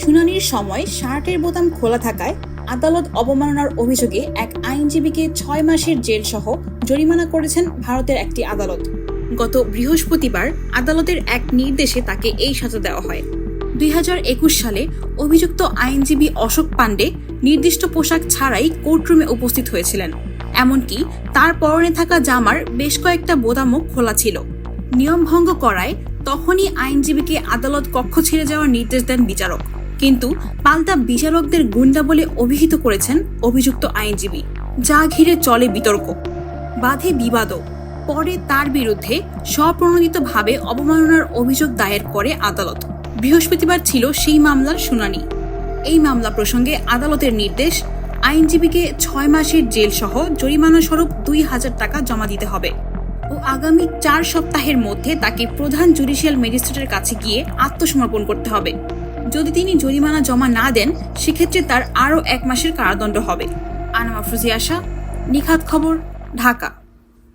শুনানির সময় শার্টের বোতাম খোলা থাকায় আদালত অবমাননার অভিযোগে এক আইনজীবীকে ছয় মাসের জেল সহ জরিমানা করেছেন ভারতের একটি আদালত। গত বৃহস্পতিবার আদালতের এক নির্দেশে তাকে এই সাজা দেওয়া হয়। দুই হাজার একুশ সালে অভিযুক্ত আইনজীবী অশোক পাণ্ডে নির্দিষ্ট পোশাক ছাড়াই কোর্টরুমে উপস্থিত হয়েছিলেন। এমনকি তার পরনে থাকা জামার বেশ কয়েকটা বোদামও খোলা ছিল। নিয়ম ভঙ্গ করায় তখনই আইনজীবীকে আদালত কক্ষ ছেড়ে যাওয়ার নির্দেশ দেন বিচারক। কিন্তু পাল্টা বিচারকদের গুন্ডা বলে অভিহিত করেছেন অভিযুক্ত আইনজীবী, যা ঘিরে চলে বিতর্ক, বাধে বিবাদও। পরে তার বিরুদ্ধে স্বপ্রণোদিতভাবে অবমাননার অভিযোগ দায়ের করে আদালত। বৃহস্পতিবার ছিল সেই মামলার শুনানি। এই মামলা প্রসঙ্গে আদালতের নির্দেশ, আইনজীবীকে ছয় মাসের জেল সহ জরিমানা স্বরূপ দুই হাজার টাকা জমা দিতে হবে ও আগামী চার সপ্তাহের মধ্যে তাকে প্রধান জুডিশিয়াল ম্যাজিস্ট্রেটের কাছে গিয়ে আত্মসমর্পণ করতে হবে। যদি তিনি জরিমানা জমা না দেন, সেক্ষেত্রে তার আরও এক মাসের কারাদণ্ড হবে। আনামা ফুজিয়াশা নিখাত খবর, ঢাকা।